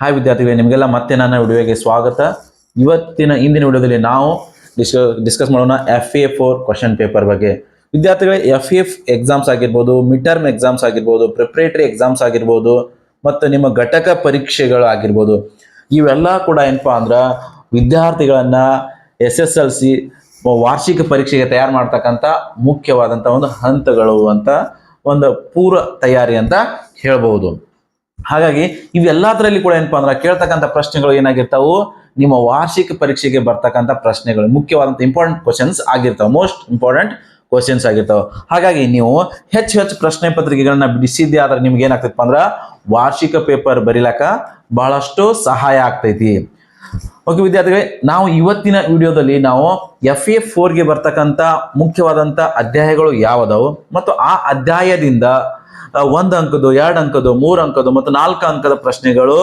Hi ವಿದ್ಯಾರ್ಥಿಗಳೇ, ನಿಮಗೆಲ್ಲ ಮತ್ತೆ ನನ್ನ ವಿಡಿಯೋಗೆ ಸ್ವಾಗತ. ಇವತ್ತಿನ ಇಂದಿನ ವಿಡಿಯೋದಲ್ಲಿ ನಾವು ಡಿಸ್ಕ, ಡಿಸ್ಕಸ್ ಮಾಡೋಣ F A four question paper ಬಗ್ಗೆ. ವಿದ್ಯಾರ್ಥಿಗಳೇ ಎಫ್ ಎಫ್ ಎಕ್ಸಾಮ್ಸ್ ಆಗಿರ್ಬೋದು ಮಿಡ್ ಟರ್ಮ್ ಎಕ್ಸಾಮ್ಸ್ ಆಗಿರ್ಬೋದು ಪ್ರಿಪ್ರೇಟರಿ ಎಕ್ಸಾಮ್ಸ್ ಆಗಿರ್ಬೋದು, ಮತ್ತು ನಿಮ್ಮ ಘಟಕ ಪರೀಕ್ಷೆಗಳು ಆಗಿರ್ಬೋದು. ಇವೆಲ್ಲ ಕೂಡ ಏನಪ್ಪಾ ಅಂದ್ರೆ ವಿದ್ಯಾರ್ಥಿಗಳನ್ನ ಎಸ್ ಎಸ್ ಎಲ್ ಸಿ ವಾರ್ಷಿಕ ಪರೀಕ್ಷೆಗೆ ತಯಾರು ಮಾಡ್ತಕ್ಕಂಥ ಮುಖ್ಯವಾದಂಥ ಒಂದು ಹಂತಗಳು ಅಂತ ಒಂದು ಪೂರ್ವ ತಯಾರಿ ಅಂತ ಹೇಳ್ಬೋದು ಹಾಗಾಗಿ ಇವೆಲ್ಲದರಲ್ಲಿ ಕೂಡ ಏನಪ್ಪಾ ಅಂದ್ರೆ ಕೇಳ್ತಕ್ಕಂಥ ಪ್ರಶ್ನೆಗಳು ಏನಾಗಿರ್ತಾವು? ನಿಮ್ಮ ವಾರ್ಷಿಕ ಪರೀಕ್ಷೆಗೆ ಬರ್ತಕ್ಕಂಥ ಪ್ರಶ್ನೆಗಳು. ಮುಖ್ಯವಾದಂಥ ಇಂಪಾರ್ಟೆಂಟ್ ಕ್ವಶನ್ಸ್ ಆಗಿರ್ತಾವೆ. ಮೋಸ್ಟ್ ಇಂಪಾರ್ಟೆಂಟ್ ಕ್ವಶನ್ಸ್ ಆಗಿರ್ತಾವೆ. ಹಾಗಾಗಿ ನೀವು ಹೆಚ್ಚು ಹೆಚ್ಚು ಪ್ರಶ್ನೆ ಪತ್ರಿಕೆಗಳನ್ನ ಬಿಡಿಸಿದ್ದೆ ಆದ್ರೆ ನಿಮ್ಗೆ ಏನಾಗ್ತೈತಪ್ಪ ಅಂದ್ರೆ ವಾರ್ಷಿಕ ಪೇಪರ್ ಬರೀಲಕ್ಕ ಬಹಳಷ್ಟು ಸಹಾಯ ಆಗ್ತೈತಿ. ಓಕೆ ವಿದ್ಯಾರ್ಥಿಗಳೇ, ನಾವು ಇವತ್ತಿನ ವಿಡಿಯೋದಲ್ಲಿ ನಾವು ಎಫ್ ಎ ಫೋರ್ಗೆ ಬರ್ತಕ್ಕಂಥ ಮುಖ್ಯವಾದಂಥ ಅಧ್ಯಾಯಗಳು ಯಾವದವು? ಮತ್ತು ಆ ಅಧ್ಯಾಯದಿಂದ ಒಂದ್ ಅಂಕದ್ದು, ಎರಡು ಅಂಕದ್ದು, ಮೂರು ಅಂಕದ್ದು ಮತ್ತು ನಾಲ್ಕು ಅಂಕದ ಪ್ರಶ್ನೆಗಳು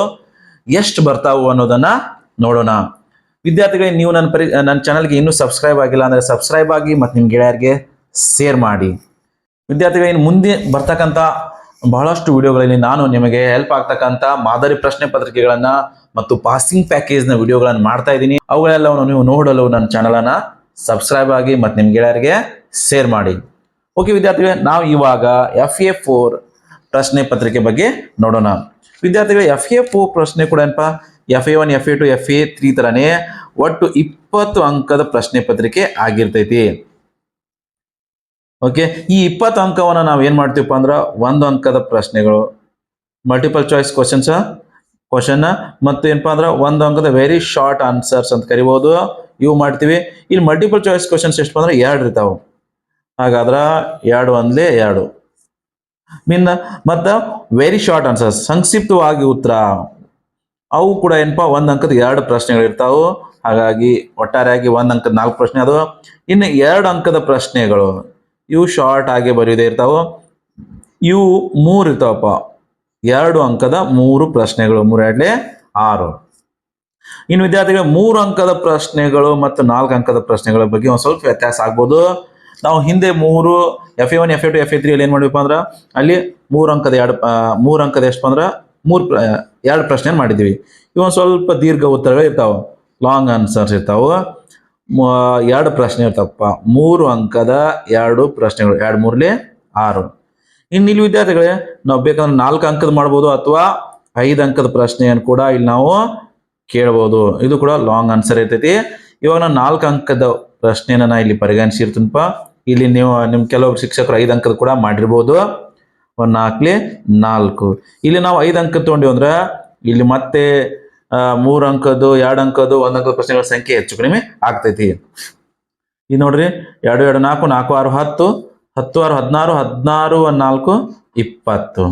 ಎಷ್ಟು ಬರ್ತಾವು ಅನ್ನೋದನ್ನ ನೋಡೋಣ. ವಿದ್ಯಾರ್ಥಿಗಳಿಗೆ ನೀವು ನನ್ನ ಪರಿ, ನನ್ನ ಚಾನಲ್ಗೆ ಇನ್ನೂ ಸಬ್ಸ್ಕ್ರೈಬ್ ಆಗಿಲ್ಲ ಅಂದರೆ ಸಬ್ಸ್ಕ್ರೈಬ್ ಆಗಿ ಮತ್ತು ನಿಮ್ಮ ಗೆಳೆಯರಿಗೆ ಶೇರ್ ಮಾಡಿ. ವಿದ್ಯಾರ್ಥಿಗಳೇ, ಇನ್ನು ಮುಂದೆ ಬರ್ತಕ್ಕಂಥ ಬಹಳಷ್ಟು ವಿಡಿಯೋಗಳಲ್ಲಿ ನಾನು ನಿಮಗೆ ಹೆಲ್ಪ್ ಆಗ್ತಕ್ಕಂಥ ಮಾದರಿ ಪ್ರಶ್ನೆ ಪತ್ರಿಕೆಗಳನ್ನು ಮತ್ತು ಪಾಸಿಂಗ್ ಪ್ಯಾಕೇಜ್ನ ವಿಡಿಯೋಗಳನ್ನು ಮಾಡ್ತಾ ಇದ್ದೀನಿ. ಅವುಗಳೆಲ್ಲವನ್ನು ನೀವು ನೋಡಲು ನನ್ನ ಚಾನಲನ್ನು ಸಬ್ಸ್ಕ್ರೈಬ್ ಆಗಿ ಮತ್ತು ನಿಮ್ಮ ಗೆಳೆಯರಿಗೆ ಶೇರ್ ಮಾಡಿ. ಓಕೆ ವಿದ್ಯಾರ್ಥಿಗಳೇ, ನಾವು ಇವಾಗ ಎಫ್ ಎ ಫೋರ್ ಪ್ರಶ್ನೆ ಪತ್ರಿಕೆ ಬಗ್ಗೆ ನೋಡೋಣ. ವಿದ್ಯಾರ್ಥಿಗಳು ಎಫ್ ಎ ಫೋರ್ ಪ್ರಶ್ನೆ ಕೂಡ ಏನಪ್ಪ? F A one F A two F A three ಥರನೇ ಒಟ್ಟು ಇಪ್ಪತ್ತು ಅಂಕದ ಪ್ರಶ್ನೆ ಪತ್ರಿಕೆ ಆಗಿರ್ತೈತಿ. ಓಕೆ, ಈ ಇಪ್ಪತ್ತು ಅಂಕವನ್ನು ನಾವು ಏನು ಮಾಡ್ತೀವಪ್ಪ ಅಂದ್ರೆ ಒಂದು ಅಂಕದ ಪ್ರಶ್ನೆಗಳು ಮಲ್ಟಿಪಲ್ ಚಾಯ್ಸ್ ಕ್ವಶನ್ಸ್ ಕ್ವಶನ್ ಮತ್ತು ಏನಪ್ಪಾ ಅಂದ್ರೆ ಒಂದು ಅಂಕದ ವೆರಿ ಶಾರ್ಟ್ ಆನ್ಸರ್ಸ್ ಅಂತ ಕರಿಬಹುದು ಇವು ಮಾಡ್ತೀವಿ. ಇಲ್ಲಿ ಮಲ್ಟಿಪಲ್ ಚಾಯ್ಸ್ ಕ್ವಶನ್ಸ್ ಎಷ್ಟು ಅಂದ್ರೆ ಎರಡು ಇರ್ತಾವೆ. ಹಾಗಾದ್ರೆ ಎರಡು ಅಂದ್ಲೆ ಎರಡು. ಮೀನ್ ಮತ್ತು ವೆರಿ ಶಾರ್ಟ್ ಆನ್ಸರ್ಸ್ ಸಂಕ್ಷಿಪ್ತವಾಗಿ ಉತ್ತರ. ಅವು ಕೂಡ ಏನಪ್ಪ ಒಂದು ಅಂಕದ ಎರಡು ಪ್ರಶ್ನೆಗಳು ಇರ್ತಾವು. ಹಾಗಾಗಿ ಒಟ್ಟಾರೆಯಾಗಿ ಒಂದು ಅಂಕದ ನಾಲ್ಕು ಪ್ರಶ್ನೆ ಅದು ಇನ್ನು ಎರಡು ಅಂಕದ ಪ್ರಶ್ನೆಗಳು, ಇವು ಶಾರ್ಟ್ ಆಗಿ ಬರೆಯದೇ ಇರ್ತಾವೆ. ಇವು ಮೂರು ಇರ್ತಾವಪ್ಪ. ಎರಡು ಅಂಕದ ಮೂರು ಪ್ರಶ್ನೆಗಳು ಮೂರಡ್ಲೆ ಆರು. ಇನ್ನು ವಿದ್ಯಾರ್ಥಿಗಳು, ಮೂರು ಅಂಕದ ಪ್ರಶ್ನೆಗಳು ಮತ್ತು ನಾಲ್ಕು ಅಂಕದ ಪ್ರಶ್ನೆಗಳ ಬಗ್ಗೆ ಒಂದು ಸ್ವಲ್ಪ ವ್ಯತ್ಯಾಸ ಆಗ್ಬೋದು. ನಾವು ಹಿಂದೆ ಮೂರು F A one F A two F A three ಅಲ್ಲಿ ಏನು ಮಾಡಬೇಕು ಅಂದ್ರೆ, ಅಲ್ಲಿ ಮೂರು ಅಂಕದ ಎರಡು ಮೂರು ಅಂಕದ ಎಷ್ಟು ಅಂದ್ರೆ, ಮೂರು ಎರಡು ಪ್ರಶ್ನೆ ಮಾಡಿದ್ವಿ ಇವೊಂದು ಸ್ವಲ್ಪ ದೀರ್ಘ ಉತ್ತರಗಳು ಇರ್ತಾವೆ. ಲಾಂಗ್ ಆನ್ಸರ್ಸ್ ಇರ್ತಾವೆ. ಎರಡು ಪ್ರಶ್ನೆ ಇರ್ತಾವಪ್ಪ. ಮೂರು ಅಂಕದ ಎರಡು ಪ್ರಶ್ನೆಗಳು, ಎರಡು ಮೂರ್ಲಿ ಆರು. ಇನ್ನು ಇಲ್ಲಿ ವಿದ್ಯಾರ್ಥಿಗಳೇ, ನಾವು ಬೇಕಂದ್ರೆ ನಾಲ್ಕು ಅಂಕದ ಮಾಡ್ಬೋದು ಅಥವಾ ಐದು ಅಂಕದ ಪ್ರಶ್ನೆಯನ್ನು ಕೂಡ ಇಲ್ಲಿ ನಾವು ಕೇಳ್ಬೋದು. ಇದು ಕೂಡ ಲಾಂಗ್ ಆನ್ಸರ್ ಇರ್ತೈತಿ. ಇವಾಗ ನಾವು ನಾಲ್ಕು ಅಂಕದ ಪ್ರಶ್ನೆನ ನಾ ಇಲ್ಲಿ ಪರಿಗಣಿಸಿರ್ತೀನಪ್ಪ. ಇಲ್ಲಿ ನೀವು ನಿಮ್ಮ ಕೆಲವು ಶಿಕ್ಷಕರು ಐದು ಅಂಕದ ಕೂಡ ಮಾಡಿರ್ಬೋದು. ಒಂದು ನಾಲ್ಕಲಿ ನಾಲ್ಕು. ಇಲ್ಲಿ ನಾವು ಐದು ಅಂಕ ತೊಗೊಂಡಿವಿ ಅಂದ್ರೆ, ಇಲ್ಲಿ ಮತ್ತೆ ಮೂರು ಅಂಕದ್ದು, ಎರಡು ಅಂಕದ್ದು, ಒಂದು ಅಂಕದ ಪ್ರಶ್ನೆಗಳ ಸಂಖ್ಯೆ ಹೆಚ್ಚು ಕಡಿಮೆ ಆಗ್ತೈತಿ. ಇದು ನೋಡ್ರಿ, ಎರಡು ಎರಡು, ನಾಲ್ಕು ನಾಲ್ಕು, ಆರು, ಹತ್ತು. ಹತ್ತು, ಆರು, ಹದಿನಾರು ಹದಿನಾರು, ಒಂದು ನಾಲ್ಕು, ಇಪ್ಪತ್ತು.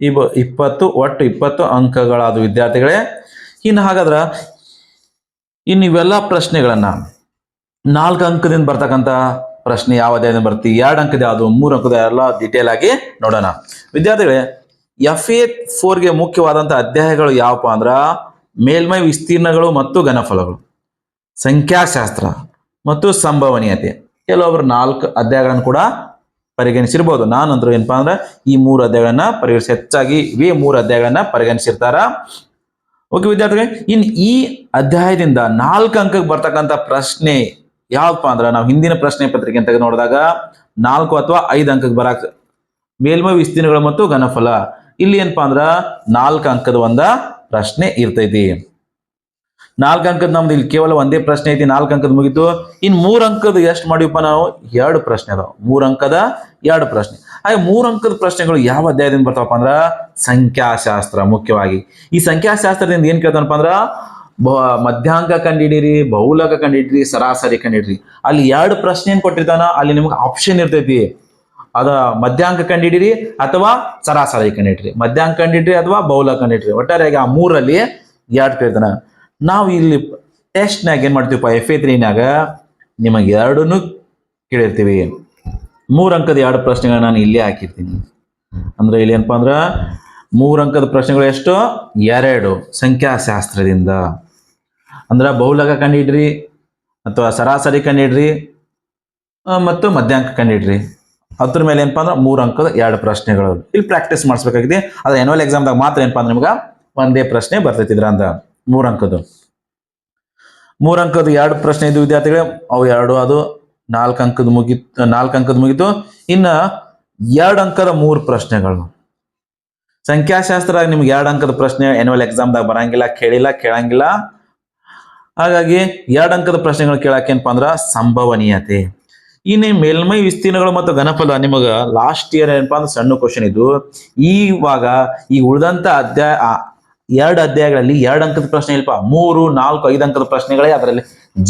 ಇಬ್ ಇಪ್ಪತ್ತು, ಒಟ್ಟು ಇಪ್ಪತ್ತು ಅಂಕಗಳಾದ ವಿದ್ಯಾರ್ಥಿಗಳೇ. ಇನ್ನು ಹಾಗಾದ್ರೆ, ಇನ್ನು ಇವೆಲ್ಲ ಪ್ರಶ್ನೆಗಳನ್ನ ನಾಲ್ಕು ಅಂಕದಿಂದ ಬರ್ತಕ್ಕಂಥ ಪ್ರಶ್ನೆ ಯಾವ ಅಧ್ಯಾಯದಿಂದ ಬರ್ತಿ? ಎರಡು ಅಂಕದ ಯಾವುದು? ಮೂರು ಅಂಕದ ಎಲ್ಲ ಡೀಟೇಲ್ ಆಗಿ ನೋಡೋಣ. ವಿದ್ಯಾರ್ಥಿಗಳೇ ಎಫ್ ಎ ಫೋರ್ಗೆ ಮುಖ್ಯವಾದಂಥ ಅಧ್ಯಾಯಗಳು ಯಾವಪ್ಪ ಅಂದ್ರ ಮೇಲ್ಮೈ ವಿಸ್ತೀರ್ಣಗಳು ಮತ್ತು ಘನಫಲಗಳು, ಸಂಖ್ಯಾಶಾಸ್ತ್ರ ಮತ್ತು ಸಂಭವನೀಯತೆ. ಕೆಲವೊಬ್ಬರು ನಾಲ್ಕು ಅಧ್ಯಾಯಗಳನ್ನು ಕೂಡ ಪರಿಗಣಿಸಿರ್ಬೋದು. ನಾನಂದ್ರು ಏನಪ್ಪಾ ಅಂದ್ರೆ ಈ ಮೂರು ಅಧ್ಯಾಯಗಳನ್ನ ಪರಿಗಣಿಸಿ, ಹೆಚ್ಚಾಗಿ ಇವೇ ಮೂರು ಅಧ್ಯಾಯಗಳನ್ನ ಪರಿಗಣಿಸಿರ್ತಾರ. ಓಕೆ ವಿದ್ಯಾರ್ಥಿಗಳೇ, ಇನ್ ಈ ಅಧ್ಯಾಯದಿಂದ ನಾಲ್ಕು ಅಂಕಕ್ಕೆ ಬರ್ತಕ್ಕಂಥ ಪ್ರಶ್ನೆ ಯಾವಪ್ಪ ಅಂದ್ರೆ ನಾವು ಹಿಂದಿನ ಪ್ರಶ್ನೆ ಪತ್ರಿಕೆ ಅಂತ ನೋಡಿದಾಗ ನಾಲ್ಕು ಅಥವಾ ಐದು ಅಂಕಕ್ಕೆ ಬರಾಕ್ ಮೇಲ್ಮೈ ವಿಸ್ತೀರ್ಣಗಳು ಮತ್ತು ಘನಫಲ. ಇಲ್ಲಿ ಏನಪ್ಪಾ ಅಂದ್ರ ನಾಲ್ಕು ಅಂಕದ ಒಂದ ಪ್ರಶ್ನೆ ಇರ್ತೈತಿ. ನಾಲ್ಕು ಅಂಕದ ನಮ್ದು ಇಲ್ಲಿ ಕೇವಲ ಒಂದೇ ಪ್ರಶ್ನೆ ಐತಿ, ನಾಲ್ಕು ಅಂಕದ ಮುಗಿತು. ಇನ್ ಮೂರ್ ಅಂಕದ ಎಷ್ಟು ಮಾಡಿವಪ್ಪ ನಾವು? ಎರಡು ಪ್ರಶ್ನೆ ಅದಾವ. ಮೂರ್ ಅಂಕದ ಎರಡು ಪ್ರಶ್ನೆ. ಹಾಗೆ ಮೂರ್ ಅಂಕದ ಪ್ರಶ್ನೆಗಳು ಯಾವ ಅಧ್ಯಾಯದಿಂದ ಬರ್ತಾವಪ್ಪ ಅಂದ್ರ ಸಂಖ್ಯಾಶಾಸ್ತ್ರ ಮುಖ್ಯವಾಗಿ. ಈ ಸಂಖ್ಯಾಶಾಸ್ತ್ರದಿಂದ ಏನ್ ಕೇಳ್ತಾನಪ್ಪ ಅಂದ್ರ ಬ- ಮಧ್ಯಾಂಕ ಕಂಡಿಡಿರಿ, ಬಹುಲಕ ಕಂಡಿಡ್ರಿ, ಸರಾಸರಿ ಕಂಡಿಡ್ರಿ. ಅಲ್ಲಿ ಎರಡು ಪ್ರಶ್ನೆ ಏನು ಕೊಟ್ಟಿರ್ತಾನ, ಅಲ್ಲಿ ನಿಮ್ಗೆ ಆಪ್ಷನ್ ಇರ್ತೈತಿ. ಅದ ಮಧ್ಯಾಂಕ ಕಂಡಿಡಿರಿ ಅಥವಾ ಸರಾಸರಿ ಕಂಡಿಡ್ರಿ. ಮಧ್ಯಾಂಕ ಕಂಡಿಡ್ರಿ ಅಥವಾ ಬಹುಲಕ ಕಂಡಿಡ್ರಿ. ಒಟ್ಟಾರೆಯಾಗಿ ಆ ಮೂರಲ್ಲಿ ಎರಡು ಕೇಳ್ತಾನ ನಾವು ಇಲ್ಲಿ ಟೆಸ್ಟ್ನಾಗ ಏನ್ ಮಾಡ್ತೀವಪ್ಪ ಎಫ್ ಎ ತ್ರೀನಾಗ ನಿಮಗೆ ಎರಡನ್ನು ಕೇಳಿರ್ತೀವಿ. ಮೂರು ಅಂಕದ ಎರಡು ಪ್ರಶ್ನೆಗಳನ್ನ ನಾನು ಇಲ್ಲೇ ಹಾಕಿರ್ತೀನಿ. ಅಂದ್ರೆ ಇಲ್ಲಿ ಏನಪ್ಪ ಅಂದ್ರೆ, ಮೂರು ಅಂಕದ ಪ್ರಶ್ನೆಗಳು ಎಷ್ಟು? ಎರಡು. ಸಂಖ್ಯಾಶಾಸ್ತ್ರದಿಂದ. ಅಂದ್ರೆ ಬಹುಲಕ ಕಂಡಿಡ್ರಿ ಅಥವಾ ಸರಾಸರಿ ಕಂಡಿಡ್ರಿ ಮತ್ತು ಮಧ್ಯಾಂಕ ಕಂಡಿಡ್ರಿ ಅದ್ರ ಮೇಲೆ ಏನಪ್ಪ ಅಂದ್ರೆ ಮೂರು ಅಂಕದ ಎರಡು ಪ್ರಶ್ನೆಗಳು. ಇಲ್ಲಿ ಪ್ರಾಕ್ಟೀಸ್ ಮಾಡಿಸ್ಬೇಕಾಗಿದೆ. ಅದು ಎನ್ಯುವಲ್ ಎಕ್ಸಾಮ್ದಾಗ ಮಾತ್ರ ಏನಪ್ಪ ಅಂದ್ರೆ ನಿಮ್ಗೆ ಒಂದೇ ಪ್ರಶ್ನೆ ಬರ್ತೈತಿ ಅಂತ ಮೂರು ಅಂಕದ್ದು. ಮೂರು ಅಂಕದ ಎರಡು ಪ್ರಶ್ನೆ ಇದ್ದು ವಿದ್ಯಾರ್ಥಿಗಳು, ಅವು ಎರಡು ಅದು, ನಾಲ್ಕು ಅಂಕದ ಮುಗಿತು, ನಾಲ್ಕು ಅಂಕದ ಮುಗಿತು. ಇನ್ನ ಎರಡು ಅಂಕದ ಮೂರು ಪ್ರಶ್ನೆಗಳು. ಸಂಖ್ಯಾಶಾಸ್ತ್ರ ನಿಮ್ಗೆ ಎರಡು ಅಂಕದ ಪ್ರಶ್ನೆ ಎನ್ಯುವಲ್ ಎಕ್ಸಾಮ್ದಾಗ ಬರಂಗಿಲ್ಲ, ಕೇಳಿಲ್ಲ, ಕೇಳಂಗಿಲ್ಲ. ಹಾಗಾಗಿ ಎರಡು ಅಂಕದ ಪ್ರಶ್ನೆಗಳು ಕೇಳಕ್ಕೆ ಏನಪ್ಪಾ ಅಂದ್ರ ಸಂಭವನೀಯತೆ. ಇನ್ನು ಮೇಲ್ಮೈ ವಿಸ್ತೀರ್ಣಗಳು ಮತ್ತು ಘನಫಲ ನಿಮಗ ಲಾಸ್ಟ್ ಇಯರ್ ಏನಪ್ಪಾ ಅಂದ್ರೆ ಸಣ್ಣ ಕ್ವಶನ್ ಇದು ಈವಾಗ ಈ ಉಳಿದಂತ ಅಧ್ಯಾಯ ಎರಡು ಅಧ್ಯಾಯಗಳಲ್ಲಿ ಎರಡು ಅಂಕದ ಪ್ರಶ್ನೆ ಇಲ್ಪ ಮೂರು, ನಾಲ್ಕು, ಐದು ಅಂಕದ ಪ್ರಶ್ನೆಗಳೇ ಅದರಲ್ಲಿ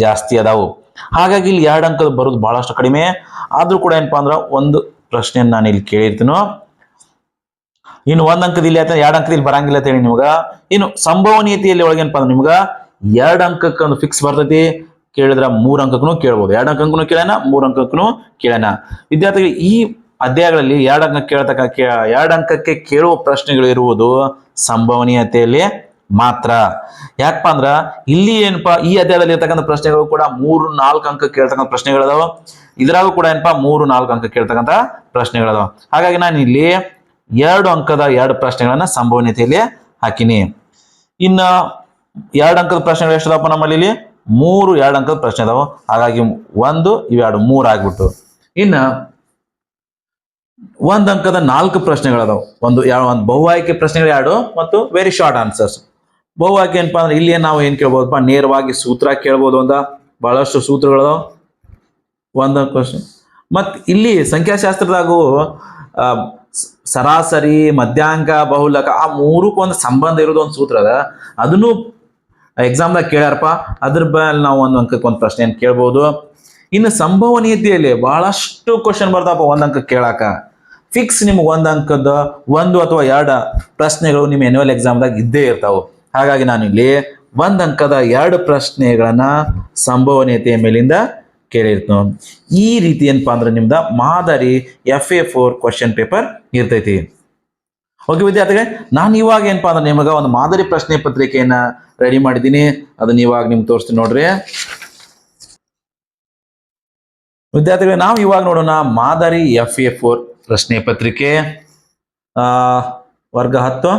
ಜಾಸ್ತಿ ಅದಾವು. ಹಾಗಾಗಿ ಇಲ್ಲಿ ಎರಡು ಅಂಕದ ಬರೋದು ಬಹಳಷ್ಟು ಕಡಿಮೆ. ಆದ್ರೂ ಕೂಡ ಏನಪ್ಪಾ ಅಂದ್ರ ಒಂದು ಪ್ರಶ್ನೆಯನ್ನು ನಾನು ಇಲ್ಲಿ ಕೇಳಿರ್ತೀನೋ. ಇನ್ನು ಒಂದ್ ಅಂಕದ ಇಲ್ಲಿ ಎರಡು ಅಂಕದ ಇಲ್ಲಿ ಬರಂಗಿಲ್ಲ ಅಂತ ಹೇಳಿ ನಿಮ್ಗ. ಇನ್ನು ಸಂಭವನೀಯತೆಯಲ್ಲಿ ಒಳಗೆ ಏನಪ್ಪಾ ಅಂದ್ರೆ ನಿಮ್ಗ ಎರಡು ಅಂಕಕ್ಕೆ ಫಿಕ್ಸ್ ಬರ್ತೈತಿ. ಕೇಳಿದ್ರೆ ಮೂರ್ ಅಂಕಕ್ಕೂ ಕೇಳ್ಬೋದು. ಎರಡು ಅಂಕಕ್ಕೂ ಕೇಳೋಣ ಮೂರ್ ಅಂಕಕ್ಕೂ ಕೇಳೋಣ ವಿದ್ಯಾರ್ಥಿಗಳು, ಈ ಅಧ್ಯಾಯಗಳಲ್ಲಿ ಎರಡು ಅಂಕ ಕೇಳ್ತಕ್ಕ ಎರಡು ಅಂಕಕ್ಕೆ ಕೇಳುವ ಪ್ರಶ್ನೆಗಳು ಇರುವುದು ಸಂಭವನೀಯತೆಯಲ್ಲಿ ಮಾತ್ರ. ಯಾಕಪ್ಪ ಅಂದ್ರ, ಇಲ್ಲಿ ಏನಪ್ಪಾ, ಈ ಅಧ್ಯಾಯದಲ್ಲಿ ಇರ್ತಕ್ಕಂಥ ಪ್ರಶ್ನೆಗಳು ಕೂಡ ಮೂರು, ನಾಲ್ಕು ಅಂಕ ಕೇಳ್ತಕ್ಕಂಥ ಪ್ರಶ್ನೆಗಳದಾವ. ಇದ್ರಾಗೂ ಕೂಡ ಏನಪ್ಪಾ, ಮೂರು, ನಾಲ್ಕು ಅಂಕ ಕೇಳ್ತಕ್ಕಂಥ ಪ್ರಶ್ನೆಗಳದಾವ. ಹಾಗಾಗಿ ನಾನು ಇಲ್ಲಿ ಎರಡು ಅಂಕದ ಎರಡು ಪ್ರಶ್ನೆಗಳನ್ನ ಸಂಭವನೀಯತೆಯಲ್ಲಿ ಹಾಕಿನಿ. ಇನ್ನ ಎರಡು ಅಂಕದ ಪ್ರಶ್ನೆಗಳು ಎಷ್ಟದಪ್ಪ ನಮ್ಮಲ್ಲಿ ಇಲ್ಲಿ? ಮೂರು ಎರಡು ಅಂಕದ ಪ್ರಶ್ನೆ ಅದಾವ. ಹಾಗಾಗಿ ಒಂದು, ಇವೆರಡು ಮೂರು ಆಗ್ಬಿಟ್ಟು. ಇನ್ನ ಒಂದ್ ಅಂಕದ ನಾಲ್ಕು ಪ್ರಶ್ನೆಗಳದಾವು. ಒಂದು ಯಾವ ಒಂದು ಬಹು ಆಯ್ಕೆ ಪ್ರಶ್ನೆಗಳು ಎರಡು ಮತ್ತು ವೆರಿ ಶಾರ್ಟ್ ಆನ್ಸರ್ಸ್ ಬಹು ಆಯ್ಕೆ ಏನಪ್ಪಾ ಅಂದ್ರೆ ಇಲ್ಲಿ ನಾವು ಏನ್ ಕೇಳ್ಬೋದಪ್ಪ? ನೇರವಾಗಿ ಸೂತ್ರ ಕೇಳ್ಬೋದು ಅಂತ ಬಹಳಷ್ಟು ಸೂತ್ರಗಳದಾವ. ಒಂದು ಕ್ವಶನ್ ಮತ್ತು ಇಲ್ಲಿ ಸಂಖ್ಯಾಶಾಸ್ತ್ರದಾಗೂ ಸರಾಸರಿ, ಮಧ್ಯಾಂಕ, ಬಹುಲಕ ಆ ಮೂರಕ್ಕೂ ಒಂದು ಸಂಬಂಧ ಇರೋದು ಒಂದು ಸೂತ್ರ ಅದ. ಅದನ್ನು ಎಕ್ಸಾಮ್ದಾಗ ಕೇಳ್ಯಾರಪ್ಪ, ಅದ್ರ ಮೇಲೆ ನಾವು ಒಂದು ಅಂಕಕ್ಕೆ ಒಂದು ಪ್ರಶ್ನೆಯನ್ನು ಕೇಳ್ಬೋದು. ಇನ್ನು ಸಂಭವನೀಯತೆಯಲ್ಲಿ ಬಹಳಷ್ಟು ಕ್ವಶನ್ ಬರ್ತಾವಪ್ಪ ಒಂದು ಅಂಕ ಕೇಳಾಕ. ಫಿಕ್ಸ್ ನಿಮ್ಗೆ ಒಂದು ಅಂಕದ, ಒಂದು ಅಥವಾ ಎರಡು ಪ್ರಶ್ನೆಗಳು ನಿಮ್ಮ ಎನ್ಯುವಲ್ ಎಕ್ಸಾಮ್ದಾಗ ಇದ್ದೇ ಇರ್ತಾವೆ. ಹಾಗಾಗಿ ನಾನು ಇಲ್ಲಿ ಒಂದು ಅಂಕದ ಎರಡು ಪ್ರಶ್ನೆಗಳನ್ನ ಸಂಭವನೀಯತೆಯ ಮೇಲಿಂದ ಕೇಳಿರ್ತು ಈ ರೀತಿ ಏನಪ್ಪಾ ಅಂದ್ರೆ ನಿಮ್ದ ಮಾದರಿ F A four question paper ಇರ್ತೈತಿ. ಓಕೆ ವಿದ್ಯಾರ್ಥಿಗಳೇ, ನಾನು ಇವಾಗ ಏನಪ್ಪಾ ಅಂದ್ರೆ ನಿಮಗೆ ಒಂದು ಮಾದರಿ ಪ್ರಶ್ನೆ ಪತ್ರಿಕೆಯನ್ನ ರೆಡಿ ಮಾಡಿದ್ದೀನಿ. ಅದನ್ನ ಇವಾಗ ನಿಮ್ಗೆ ತೋರಿಸ್ತೀನಿ ನೋಡ್ರಿ. ವಿದ್ಯಾರ್ಥಿಗಳೇ, ನಾವು ಇವಾಗ ನೋಡೋಣ ಮಾದರಿ ಎಫ್ ಎ ಫೋರ್ ಪ್ರಶ್ನೆ ಪತ್ರಿಕೆ. ಆ, ವರ್ಗ ಹತ್ತು,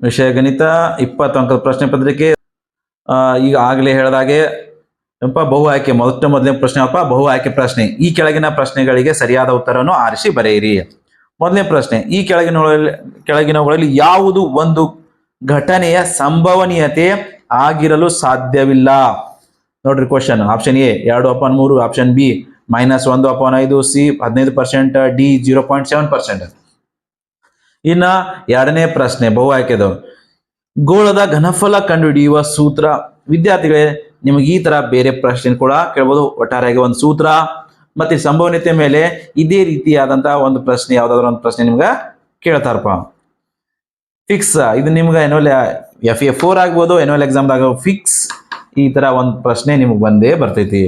ವಿಷಯ ಗಣಿತ, ಇಪ್ಪತ್ತು ಅಂಕದ ಪ್ರಶ್ನೆ ಪತ್ರಿಕೆ. ಈಗ ಆಗಲೇ ಹೇಳಿದಾಗೆ ಏನಪ್ಪ, ಬಹು ಆಯ್ಕೆ ಮೊದಲ ಮೊದಲನೇ ಪ್ರಶ್ನೆ ಅಪ್ಪ ಬಹು ಆಯ್ಕೆ ಪ್ರಶ್ನೆ. ಈ ಕೆಳಗಿನ ಪ್ರಶ್ನೆಗಳಿಗೆ ಸರಿಯಾದ ಉತ್ತರವನ್ನು ಆರಿಸಿ ಬರೆಯಿರಿ. ಮೊದಲನೇ ಪ್ರಶ್ನೆ, ಈ ಕೆಳಗಿನಗಳಲ್ಲಿ ಕೆಳಗಿನವುಗಳಲ್ಲಿ ಯಾವುದು ಒಂದು ಘಟನೆಯ ಸಂಭವನೀಯತೆ ಆಗಿರಲು ಸಾಧ್ಯವಿಲ್ಲ? ನೋಡ್ರಿ ಕ್ವಶನ್ ಆಪ್ಷನ್ ಎ ಎರಡು ಅಪಾನ್ ಮೂರು ಆಪ್ಷನ್ ಬಿ ಮೈನಸ್ ಒಂದು ಅಪಾನ್ ಐದು ಸಿ ಹದಿನೈದು percent D zero point seven percent ಇನ್ನ ಎರಡನೇ ಪ್ರಶ್ನೆ, ಬಹು ಆಯ್ಕೆದು. ಗೋಳದ ಘನಫಲ ಕಂಡುಹಿಡಿಯುವ ಸೂತ್ರ. ವಿದ್ಯಾರ್ಥಿಗಳೇ, ನಿಮಗೆ ಈ ತರ ಬೇರೆ ಪ್ರಶ್ನೆ ಕೂಡ ಕೇಳ್ಬೋದು. ಒಟ್ಟಾರೆಯಾಗಿ ಒಂದು ಸೂತ್ರ. ಮತ್ತೆ ಸಂಭವನೀಯತೆ ಮೇಲೆ ಇದೇ ರೀತಿಯಾದಂತ ಒಂದು ಪ್ರಶ್ನೆ, ಯಾವ್ದಾದ್ರು ಒಂದು ಪ್ರಶ್ನೆ ನಿಮ್ಗೆ ಕೇಳ್ತಾರಪ್ಪ. ಫಿಕ್ಸ್ ಇದು ನಿಮ್ಗೆ ಎನ್ವಲ್ ಎಫ್ ಎ ಫೋರ್ ಆಗ್ಬೋದು ಎನ್ವಲ್ ಎಕ್ಸಾಮ್ದಾಗ ಫಿಕ್ಸ್ ಈ ತರ ಒಂದು ಪ್ರಶ್ನೆ ನಿಮ್ಗೆ ಬಂದೇ ಬರ್ತೈತಿ.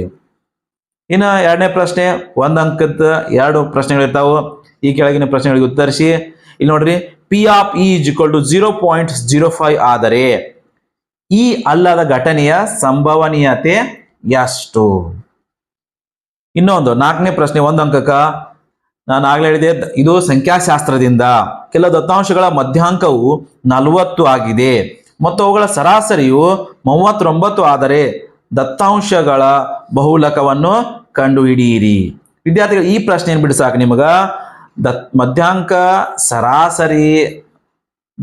ಇನ್ನು ಎರಡನೇ ಪ್ರಶ್ನೆ, ಒಂದ್ ಅಂಕದ ಎರಡು ಪ್ರಶ್ನೆಗಳಿರ್ತಾವು ಈ ಕೆಳಗಿನ ಪ್ರಶ್ನೆಗಳಿಗೆ ಉತ್ತರಿಸಿ. ಇಲ್ಲಿ ನೋಡ್ರಿ P of E equal to zero point zero five ಆದರೆ ಈ ಅಲ್ಲದ ಘಟನೆಯ ಸಂಭವನೀಯತೆ ಎಷ್ಟು? ಇನ್ನೊಂದು, ನಾಲ್ಕನೇ ಪ್ರಶ್ನೆ, ಒಂದು ಅಂಕಕ ನಾನು ಆಗ್ಲೇ ಹೇಳಿದೆ, ಇದು ಸಂಖ್ಯಾಶಾಸ್ತ್ರದಿಂದ. ಕೆಲ ದತ್ತಾಂಶಗಳ ಮಧ್ಯಾಂಕವು ನಲವತ್ತು ಆಗಿದೆ. ಮತ್ತು ಅವುಗಳ ಸರಾಸರಿಯು ಮೂವತ್ತೊಂಬತ್ತು ಆದರೆ ದತ್ತಾಂಶಗಳ ಬಹುಲಕವನ್ನು ಕಂಡುಹಿಡಿಯಿರಿ. ವಿದ್ಯಾರ್ಥಿಗಳು, ಈ ಪ್ರಶ್ನೆಯನ್ನು ಬಿಡಿಸಾಕ ನಿಮಗ. ದತ್, ಮಧ್ಯಾಂಕ, ಸರಾಸರಿ,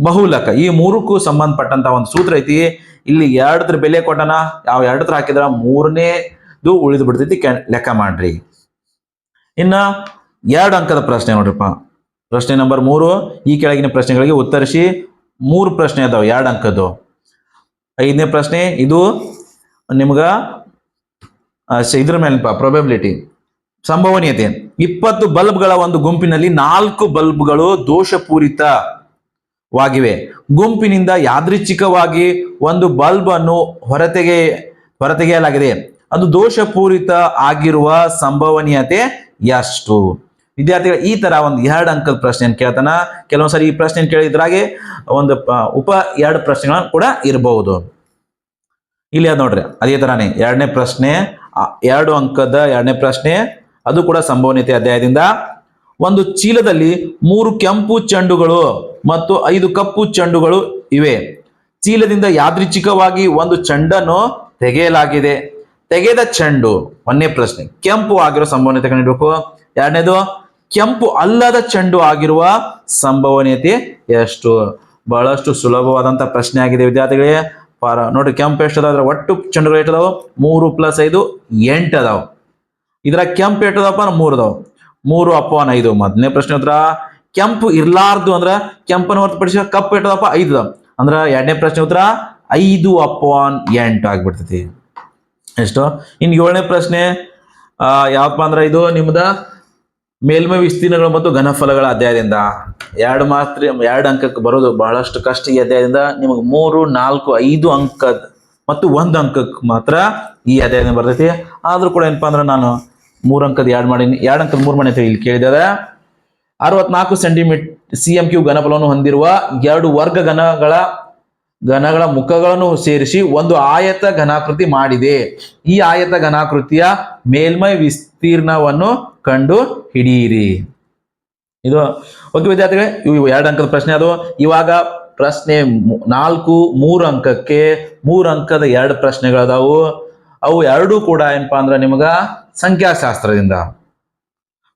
ಬಹುಲಕ, ಈ ಮೂರಕ್ಕೂ ಸಂಬಂಧಪಟ್ಟಂತ ಒಂದು ಸೂತ್ರ ಐತಿ. ಇಲ್ಲಿ ಎರಡದ್ರ ಬೆಲೆ ಕೊಟ್ಟನ, ಯಾವ ಎರಡತ್ರ ಹಾಕಿದ್ರ? ಮೂರನೇದು ಉಳಿದು ಬಿಡ್ತೈತಿ ಲೆಕ್ಕ ಮಾಡ್ರಿ. ಇನ್ನ ಎರಡು ಅಂಕದ ಪ್ರಶ್ನೆ ನೋಡ್ರಿಪ್ಪ. ಪ್ರಶ್ನೆ ನಂಬರ್ ಮೂರು, ಈ ಕೆಳಗಿನ ಪ್ರಶ್ನೆಗಳಿಗೆ ಉತ್ತರಿಸಿ ಮೂರು ಪ್ರಶ್ನೆ ಅದಾವ, ಎರಡು ಅಂಕದ್ದು. ಐದನೇ ಪ್ರಶ್ನೆ, ಇದು ನಿಮ್ಗ ಇದ್ರ ಮೇಲೆ ಪ್ರೊಬೆಬಿಲಿಟಿ ಸಂಭವನೀಯತೆ. ಇಪ್ಪತ್ತು ಬಲ್ಬ್ಗಳ ಒಂದು ಗುಂಪಿನಲ್ಲಿ ನಾಲ್ಕು ಬಲ್ಬ್ಗಳು ದೋಷಪೂರಿತವಾಗಿವೆ. ಗುಂಪಿನಿಂದ ಯಾದೃಚ್ಛಿಕವಾಗಿ ಒಂದು ಬಲ್ಬ್ ಅನ್ನು ಹೊರತೆಗೆ ಹೊರತೆಗೆಯಲಾಗಿದೆ. ಅದು ದೋಷಪೂರಿತ ಆಗಿರುವ ಸಂಭವನೀಯತೆ ಎಷ್ಟು? ವಿದ್ಯಾರ್ಥಿಗಳು ಈ ತರ ಒಂದು ಎರಡು ಅಂಕದ ಪ್ರಶ್ನೆಯನ್ನು ಕೇಳ್ತಾನ. ಕೆಲವೊಂದ್ಸರಿ ಈ ಪ್ರಶ್ನೆ ಕೇಳಿದ್ರಾಗೆ ಒಂದು ಉಪ ಎರಡು ಪ್ರಶ್ನೆಗಳನ್ನು ಕೂಡ ಇರಬಹುದು ಇಲ್ಲಿ ಅದು ನೋಡ್ರಿ, ಅದೇ ತರಾನೇ ಎರಡನೇ ಪ್ರಶ್ನೆ ಎರಡು ಅಂಕದ ಎರಡನೇ ಪ್ರಶ್ನೆ, ಅದು ಕೂಡ ಸಂಭವನೀಯತೆ ಅಧ್ಯಾಯದಿಂದ. ಒಂದು ಚೀಲದಲ್ಲಿ ಮೂರು ಕೆಂಪು ಚೆಂಡುಗಳು ಮತ್ತು ಐದು ಕಪ್ಪು ಚೆಂಡುಗಳು ಇವೆ. ಚೀಲದಿಂದ ಯಾದೃಚ್ಛಿಕವಾಗಿ ಒಂದು ಚೆಂಡನ್ನು ತೆಗೆಯಲಾಗಿದೆ. ತೆಗೆದ ಚೆಂಡು ಒಂದನೇ ಪ್ರಶ್ನೆ. ಕೆಂಪು ಆಗಿರೋ ಸಂಭವನೀಯತೆ ಕಂಡಿಡ್ಬೇಕು ಎರಡನೇದು, ಕೆಂಪು ಅಲ್ಲದ ಚೆಂಡು ಆಗಿರುವ ಸಂಭವನೀಯತೆ ಎಷ್ಟು? ಬಹಳಷ್ಟು ಸುಲಭವಾದಂತ ಪ್ರಶ್ನೆ ಆಗಿದೆ ವಿದ್ಯಾರ್ಥಿಗಳಿಗೆ ಪಾರ, ನೋಡ್ರಿ, ಕೆಂಪು ಎಷ್ಟು ಅದಾವ ಒಟ್ಟು ಚೆಂಡುಗಳು ಎಷ್ಟು ಅದಾವು ಮೂರು ಪ್ಲಸ್ ಐದು, ಎಂಟು ಅದಾವ. ಇದ್ರ ಕೆಂಪು ಎಷ್ಟು ಅದಾವಪ್ಪ ಮೂರು ಅದಾವ. ಮೂರು ಅಪ್ಪವನ್ ಐದು. ಮೊದಲನೇ ಪ್ರಶ್ನೆ ಉತ್ತರ, ಕೆಂಪು ಇರ್ಲಾರ್ದು ಅಂದ್ರ ಕೆಂಪನ್ನು ಹೊರತುಪಡಿಸಿ ಕಪ್ಪು ಎಷ್ಟು ಅದಾವಪ್ಪ ಐದು ಅದ ಅಂದ್ರ ಎರಡನೇ ಪ್ರಶ್ನೆ ಉತ್ತರ, ಐದು ಅಪ್ಪವಾನ್ ಎಂಟು ಆಗ್ಬಿಡ್ತೈತಿ. ಎಷ್ಟು ಇನ್ನು ಏಳನೇ ಪ್ರಶ್ನೆ ಯಾವಪ್ಪ ಅಂದ್ರೆ ಇದು ನಿಮ್ದ ಮೇಲ್ಮೈ ವಿಸ್ತೀರ್ಣಗಳು ಮತ್ತು ಘನಫಲಗಳ ಅಧ್ಯಾಯದಿಂದ. ಎರಡು ಮಾತ್ರ, ಎರಡು ಅಂಕಕ್ಕೆ ಬರೋದು ಬಹಳಷ್ಟು ಕಷ್ಟ ಈ ಅಧ್ಯಾಯದಿಂದ. ನಿಮಗೆ ಮೂರು, ನಾಲ್ಕು, ಐದು ಅಂಕದ ಮತ್ತು ಒಂದು ಅಂಕಕ್ಕೆ ಮಾತ್ರ ಈ ಅಧ್ಯಾಯದಿಂದ ಬರ್ತೈತಿ. ಆದ್ರೂ ಕೂಡ ಏನಪ್ಪಾ ಅಂದ್ರೆ ನಾನು ಮೂರು ಅಂಕದ ಎರಡು ಮಾಡೀನಿ. ಎರಡು ಅಂಕದ ಮೂರು ಮಾಡಿ ಇಲ್ಲಿ ಕೇಳಿದೆ ಅರವತ್ನಾಲ್ಕು ಸೆಂಟಿಮೀಟರ್ ಸಿ ಎಂ ಕ್ಯೂ ಘನಫಲವನ್ನು ಹೊಂದಿರುವ ಎರಡು ವರ್ಗ ಘನಗಳ ಘನಗಳ ಮುಖಗಳನ್ನು ಸೇರಿಸಿ ಒಂದು ಆಯತ ಘನಾಕೃತಿ ಮಾಡಿದೆ. ಈ ಆಯತ ಘನಾಕೃತಿಯ ಮೇಲ್ಮೈ ವಿಸ್ತೀರ್ಣವನ್ನು ಕಂಡು ಹಿಡಿಯಿರಿ. ಇದು ಓಕೆ ವಿದ್ಯಾರ್ಥಿಗಳೇ, ಇವು ಎರಡು ಅಂಕದ ಪ್ರಶ್ನೆ ಅದು. ಇವಾಗ ಪ್ರಶ್ನೆ ನಾಲ್ಕು, ಮೂರು ಅಂಕಕ್ಕೆ ಮೂರು ಅಂಕದ ಎರಡು ಪ್ರಶ್ನೆಗಳದಾವು. ಅವು ಎರಡೂ ಕೂಡ ಏನಪ್ಪಾ ಅಂದ್ರೆ ನಿಮಗ ಸಂಖ್ಯಾಶಾಸ್ತ್ರದಿಂದ.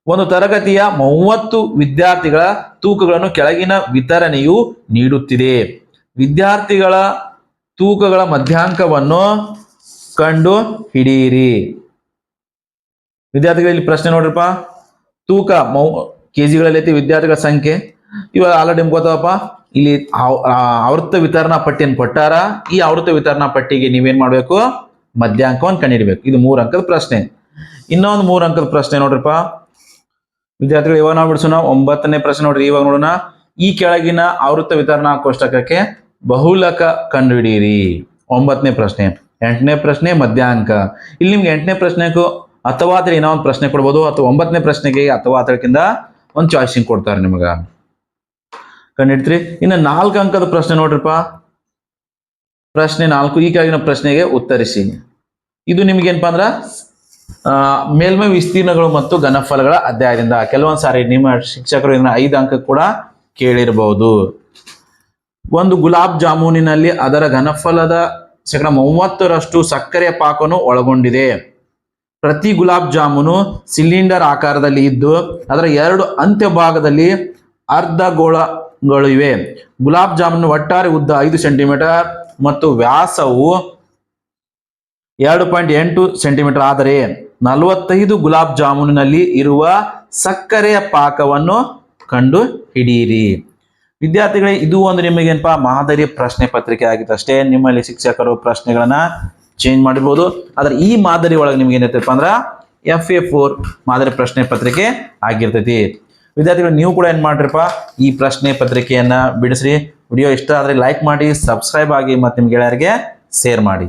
ಒಂದು ತರಗತಿಯ ಮೂವತ್ತು ವಿದ್ಯಾರ್ಥಿಗಳ ತೂಕಗಳನ್ನು ಕೆಳಗಿನ ವಿತರಣೆಯು ನೀಡುತ್ತಿದೆ. ವಿದ್ಯಾರ್ಥಿಗಳ ತೂಕಗಳ ಮಧ್ಯಾಂಕವನ್ನು ಕಂಡು ಹಿಡಿಯಿರಿ ವಿದ್ಯಾರ್ಥಿಗಳು ಇಲ್ಲಿ ಪ್ರಶ್ನೆ ನೋಡ್ರಪ್ಪ. ತೂಕ ಮೌ, ಕೆಜಿಗಳಲ್ಲಿ ಐತಿ ವಿದ್ಯಾರ್ಥಿಗಳ ಸಂಖ್ಯೆ. ಇವಾಗ ಆಲ್ರೆಡಿ ಗೊತ್ತವಪ್ಪ. ಇಲ್ಲಿ ಆವೃತ್ತ ವಿತರಣಾ ಪಟ್ಟಿಯನ್ನು ಕೊಟ್ಟಾರ. ಈ ಆವೃತ್ತ ವಿತರಣಾ ಪಟ್ಟಿಗೆ ನೀವೇನ್ ಮಾಡಬೇಕು? ಮಧ್ಯಾಂಕವನ್ನು ಕಂಡಿಡಬೇಕು. ಇದು ಮೂರು ಅಂಕದ ಪ್ರಶ್ನೆ. ಇನ್ನೊಂದು ಮೂರು ಅಂಕದ ಪ್ರಶ್ನೆ ನೋಡ್ರಪ್ಪ. ವಿದ್ಯಾರ್ಥಿಗಳು ಇವಾಗ ನಾವು ಬಿಡಿಸೋಣ ಒಂಬತ್ತನೇ ಪ್ರಶ್ನೆ ನೋಡ್ರಿ. ಇವಾಗ ನೋಡೋಣ. ಈ ಕೆಳಗಿನ ಆವೃತ್ತ ವಿತರಣಾ ಕೋಷ್ಟಕಕ್ಕೆ ಬಹುಲಕ ಕಂಡುಹಿಡಿಯಿರಿ. ಒಂಬತ್ತನೇ ಪ್ರಶ್ನೆ, ಎಂಟನೇ ಪ್ರಶ್ನೆ ಮಧ್ಯಾಂಕ. ಇಲ್ಲಿ ನಿಮ್ಗೆ ಎಂಟನೇ ಪ್ರಶ್ನೆಗೂ ಅಥವಾ ಅದ್ರ ಏನೋ ಒಂದು ಪ್ರಶ್ನೆ ಕೊಡ್ಬೋದು, ಅಥವಾ ಒಂಬತ್ತನೇ ಪ್ರಶ್ನೆಗೆ ಅಥವಾ ಅದಕ್ಕಿಂತ ಒಂದು ಚಾಯ್ಸಿಂಗ್ ಕೊಡ್ತಾರೆ ನಿಮಗ. ಕಂಡಿಡ್ತೀರಿ ಇನ್ನು ನಾಲ್ಕು ಅಂಕದ ಪ್ರಶ್ನೆ ನೋಡ್ರಿಪ್ಪ. ಪ್ರಶ್ನೆ ನಾಲ್ಕು, ಈ ಪ್ರಶ್ನೆಗೆ ಉತ್ತರಿಸಿ. ಇದು ನಿಮ್ಗೇನಪ್ಪ ಅಂದ್ರ ಮೇಲ್ಮೈ ವಿಸ್ತೀರ್ಣಗಳು ಮತ್ತು ಘನಫಲಗಳ ಅಧ್ಯಾಯದಿಂದ. ಕೆಲವೊಂದ್ಸಾರಿ ನಿಮ್ಮ ಶಿಕ್ಷಕರು ಇದನ್ನ ಐದು ಅಂಕ ಕೂಡ ಕೇಳಿರಬಹುದು ಒಂದು ಗುಲಾಬ್ ಜಾಮೂನಿನಲ್ಲಿ ಅದರ ಘನಫಲದ ಶೇಕಡ ಮೂವತ್ತರಷ್ಟು ಸಕ್ಕರೆಯ ಪಾಕವನ್ನು ಒಳಗೊಂಡಿದೆ. ಪ್ರತಿ ಗುಲಾಬ್ ಜಾಮೂನು ಸಿಲಿಂಡರ್ ಆಕಾರದಲ್ಲಿ ಇದ್ದು, ಅದರ ಎರಡು ಅಂತ್ಯ ಭಾಗದಲ್ಲಿ ಅರ್ಧ ಗೋಳಗಳು ಇವೆ. ಗುಲಾಬ್ ಜಾಮೂನು ಒಟ್ಟಾರೆ ಉದ್ದ ಐದು ಸೆಂಟಿಮೀಟರ್ ಮತ್ತು ವ್ಯಾಸವು ಎರಡು ಪಾಯಿಂಟ್ ಎಂಟು ಸೆಂಟಿಮೀಟರ್. ಆದರೆ ನಲವತ್ತೈದು ಗುಲಾಬ್ ಜಾಮೂನಿನಲ್ಲಿ ಇರುವ ಸಕ್ಕರೆಯ ಪಾಕವನ್ನು ಕಂಡು ಹಿಡಿಯಿರಿ ವಿದ್ಯಾರ್ಥಿಗಳೇ, ಇದು ಒಂದು ನಿಮಗೆ ಏನಪ್ಪಾ ಮಾದರಿ ಪ್ರಶ್ನೆ ಪತ್ರಿಕೆ ಆಗಿತ್ತು ಅಷ್ಟೇ. ನಿಮ್ಮಲ್ಲಿ ಶಿಕ್ಷಕರು ಪ್ರಶ್ನೆಗಳನ್ನ ಚೇಂಜ್ ಮಾಡಿರ್ಬೋದು. ಆದ್ರೆ ಈ ಮಾದರಿ ಒಳಗೆ ನಿಮ್ಗೆ ಏನೈತಪ್ಪ ಅಂದ್ರ ಎಫ್ ಎ ಫೋರ್ ಮಾದರಿ ಪ್ರಶ್ನೆ ಪತ್ರಿಕೆ ಆಗಿರ್ತೈತಿ. ವಿದ್ಯಾರ್ಥಿಗಳು, ನೀವು ಕೂಡ ಏನ್ ಮಾಡ್ರಿಪ್ಪ, ಈ ಪ್ರಶ್ನೆ ಪತ್ರಿಕೆಯನ್ನ ಬಿಡಿಸ್ರಿ. ವಿಡಿಯೋ ಇಷ್ಟ ಆದ್ರೆ ಲೈಕ್ ಮಾಡಿ ಸಬ್ಸ್ಕ್ರೈಬ್ ಆಗಿ ಮತ್ತು ನಿಮ್ಮ ಗೆಳೆಯರಿಗೆ ಶೇರ್ ಮಾಡಿ.